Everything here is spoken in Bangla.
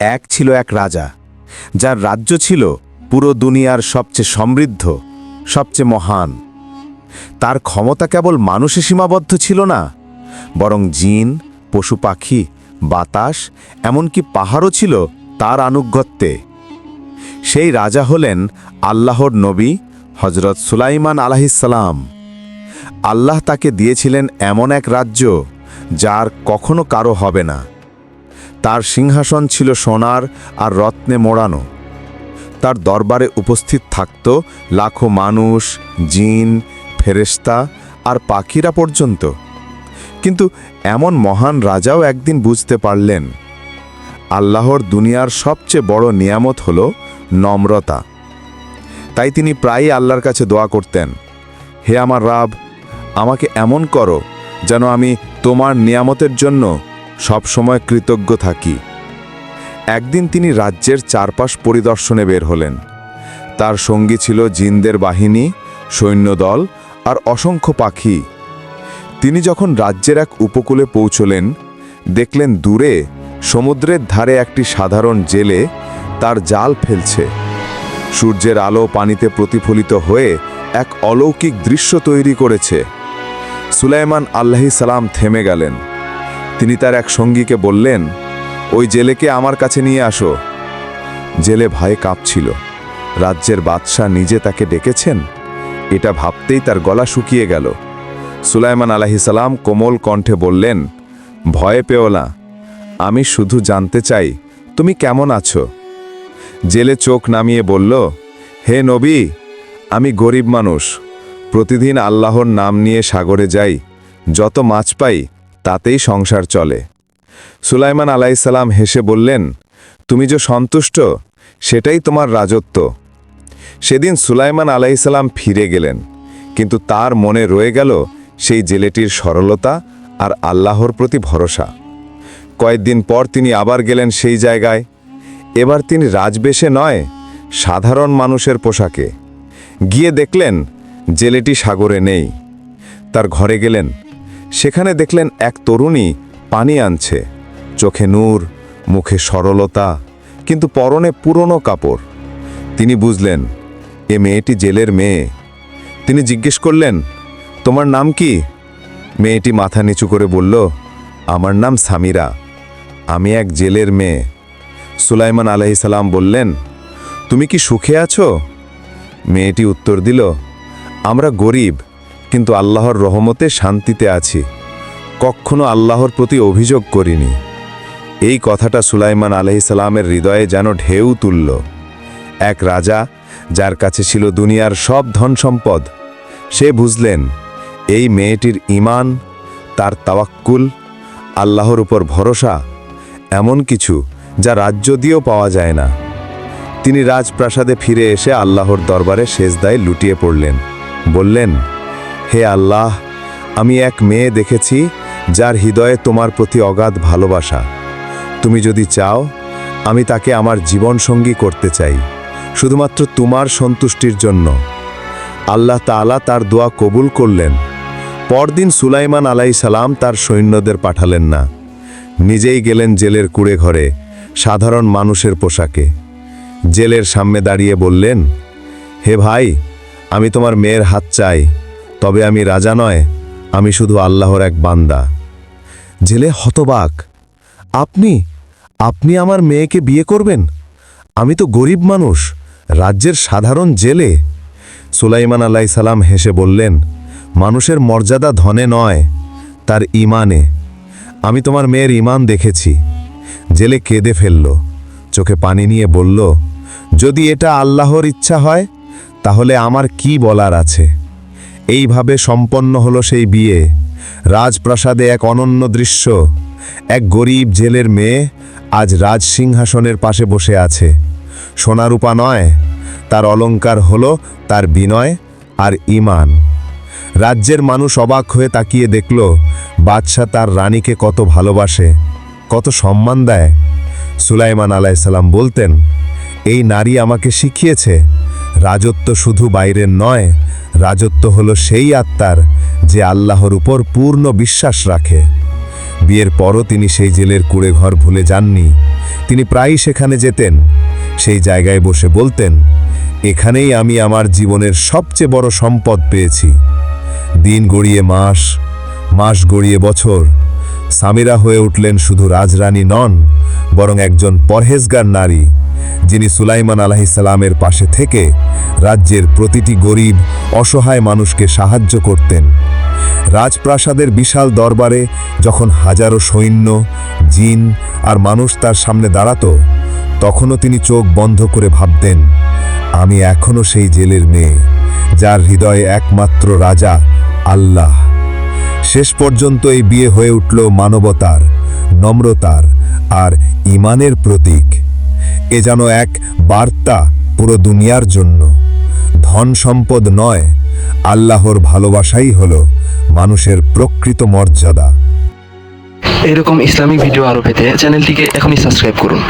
এক ছিল এক রাজা, যার রাজ্য ছিল পুরো দুনিয়ার সবচেয়ে সমৃদ্ধ, সবচেয়ে মহান। তার ক্ষমতা কেবল মানুষে সীমাবদ্ধ ছিল না, বরং জিন, পশু পাখি, বাতাস, এমনকি পাহাড়ও ছিল তার আনুগত্যে। সেই রাজা হলেন আল্লাহর নবী হজরত সুলাইমান আলাহিসাল্লাম আল্লাহ তাকে দিয়েছিলেন এমন এক রাজ্য, যার কখনো কারও হবে না। তার সিংহাসন ছিল সোনার আর রত্নে মোড়ানো। তার দরবারে উপস্থিত থাকত লাখো মানুষ, জিন, ফেরেশতা আর পাখিরা পর্যন্ত। কিন্তু এমন মহান রাজাও একদিন বুঝতে পারলেন, আল্লাহর দুনিয়ার সবচেয়ে বড় নিয়ামত হল নম্রতা। তাই তিনি প্রায়ই আল্লাহর কাছে দোয়া করতেন, হে আমার রাব, আমাকে এমন করো যেন আমি তোমার নিয়ামতের জন্য সবসময় কৃতজ্ঞ থাকি। একদিন তিনি রাজ্যের চারপাশ পরিদর্শনে বের হলেন। তার সঙ্গী ছিল জিনদের বাহিনী, সৈন্যদল আর অসংখ্য পাখি। তিনি যখন রাজ্যের এক উপকূলে পৌঁছলেন, দেখলেন দূরে সমুদ্রের ধারে একটি সাধারণ জেলে তার জাল ফেলছে। সূর্যের আলো পানিতে প্রতিফলিত হয়ে এক অলৌকিক দৃশ্য তৈরি করেছে। সুলাইমান আল্লাহি সালাম থেমে গেলেন। তিনি তার এক সঙ্গীকে বললেন, ওই জেলেকে আমার কাছে নিয়ে আসো। জেলে ভয়ে কাঁপছিল। রাজ্যের বাদশাহ নিজে তাকে ডেকেছেন। এটা ভাবতেই তার গলা শুকিয়ে গেল। সুলাইমান আলাহিসাল্লাম কোমল কণ্ঠে বললেন, ভয়ে পেও না। আমি শুধু জানতে চাই, তুমি কেমন আছো? জেলে চোখ নামিয়ে বলল, হে নবী, আমি গরিব মানুষ। প্রতিদিন আল্লাহর নাম নিয়ে সাগরে যাই। যত মাছ পাই তাতেই সংসার চলে। সুলাইমান আলাইসাল্লাম হেসে বললেন, তুমি যে সন্তুষ্ট, সেটাই তোমার রাজত্ব। সেদিন সুলাইমান আলাইসাল্লাম ফিরে গেলেন, কিন্তু তার মনে রয়ে গেল সেই জেলেটির সরলতা আর আল্লাহর প্রতি ভরসা। কয়েকদিন পর তিনি আবার গেলেন সেই জায়গায়। এবার তিনি রাজবেশে নয়, সাধারণ মানুষের পোশাকে। গিয়ে দেখলেন, জেলেটি সাগরে নেই। তার ঘরে গেলেন সেখানে দেখলেন এক তরুণী পানি আনছে। চোখে নূর, মুখে সরলতা, কিন্তু পরনে পুরনো কাপড়। তিনি বুঝলেন, এ মেয়েটি জেলের মেয়ে। তিনি জিজ্ঞেস করলেন, তোমার নাম কি? মেয়েটি মাথা নিচু করে বলল, আমার নাম সামিরা। আমি এক জেলের মেয়ে। সুলাইমান আলাইসাল্লাম বললেন, তুমি কি সুখে আছো? মেয়েটি উত্তর দিল, আমরা গরিব। কিন্তু আল্লাহর রহমতে শান্তিতে আছি। কখনো আল্লাহর প্রতি অভিযোগ করিনি। এই কথাটা সুলাইমান আলহিসাল্লামের হৃদয়ে যেন ঢেউ তুলল। এক রাজা, যার কাছে ছিল দুনিয়ার সব ধন সম্পদ, সে বুঝলেন, এই মেয়েটির ইমান তার তাওয়াক্কুল, আল্লাহর উপর ভরসা, এমন কিছু যা রাজ্য দিয়েও পাওয়া যায় না। তিনি রাজপ্রাসাদে ফিরে এসে আল্লাহর দরবারে শেষদায় লুটিয়ে পড়লেন। বললেন হে আল্লাহ, আমি এক মেয়ে দেখেছি যার হৃদয়ে তোমার প্রতি অগাধ ভালোবাসা। তুমি যদি চাও, আমি তাকে আমার জীবনসঙ্গী করতে চাই, শুধুমাত্র তোমার সন্তুষ্টির জন্য। আল্লাহ তাআলা তার দোয়া কবুল করলেন। পরদিন সুলাইমান আলাই সালাম তার সৈন্যদের পাঠালেন না। নিজেই গেলেন জেলের কুড়ে ঘরে, সাধারণ মানুষের পোশাকে। জেলের সামনে দাঁড়িয়ে বললেন, হে ভাই, আমি তোমার মেয়ের হাত চাই। তবে আমি রাজা নয়, আমি শুধু আল্লাহর এক বান্দা। জেলে হতবাক, আপনি আপনি আমার মেয়েকে বিয়ে করবেন? আমি তো গরিব মানুষ, রাজ্যের সাধারণ জেলে। সুলাইমান আলাই সালাম হেসে বললেন, মানুষের মর্যাদা ধনে নয়, তার ইমানে আমি তোমার মেয়ের ইমান দেখেছি। জেলে কেঁদে ফেলল, চোখে পানি নিয়ে বলল, যদি এটা আল্লাহর ইচ্ছা হয়, তাহলে আমার কি বলার আছে? এইভাবে সম্পন্ন হলো সেই বিয়ে। রাজপ্রাসাদে এক অনন্য দৃশ্য। এক গরিব জেলের মেয়ে আজ রাজ সিংহাসনের পাশে বসে আছে। সোনারূপা নয়, তার অলংকার হলো তার বিনয় আর ইমান। রাজ্যের মানুষ অবাক হয়ে তাকিয়ে দেখল বাদশাহ তার রানীকে কত ভালোবাসে, কত সম্মান দেয়। সুলাইমান আলাইসাল্লাম বলতেন, এই নারী আমাকে শিখিয়েছে রাজত্ব শুধু বাইরের নয়, রাজত্ব হলো সেই আত্মার যে আল্লাহর উপর পূর্ণ বিশ্বাস রাখে। বিয়ের পরও তিনি সেই জেলের কুড়ে ঘর ভুলে যাননি। তিনি প্রায়ই সেখানে যেতেন, সেই জায়গায় বসে বলতেন, এখানেই আমি আমার জীবনের সবচেয়ে বড় সম্পদ পেয়েছি। দিন গড়িয়ে মাস মাস গড়িয়ে বছর সামিরা হয়ে উঠলেন শুধু রাজরানী নন, বরং একজন পরহেজগার নারী, যিনি সুলাইমান আলাহিসাল্লামের পাশে থেকে রাজ্যের প্রতিটি গরিব অসহায় মানুষকে সাহায্য করতেন। রাজপ্রাসাদের বিশাল দরবারে যখন হাজারো সৈন্য, জিন আর মানুষ তার সামনে দাঁড়াত, তখনও তিনি চোখ বন্ধ করে ভাবতেন, আমি এখনও সেই জেলের মেয়ে, যার হৃদয়ে একমাত্র রাজা আল্লাহ। শেষ পর্যন্ত এই বিয়ে হয়ে উঠল মানবতার, নম্রতার আর ইমানের প্রতীক। এ যেন এক বার্তা পুরো দুনিয়ার জন্য। ধন সম্পদ নয়, আল্লাহর ভালোবাসাই হল মানুষের প্রকৃত মর্যাদা। এরকম ইসলামিক ভিডিও আরও পেতে চ্যানেলটিকে এখনই সাবস্ক্রাইব করুন।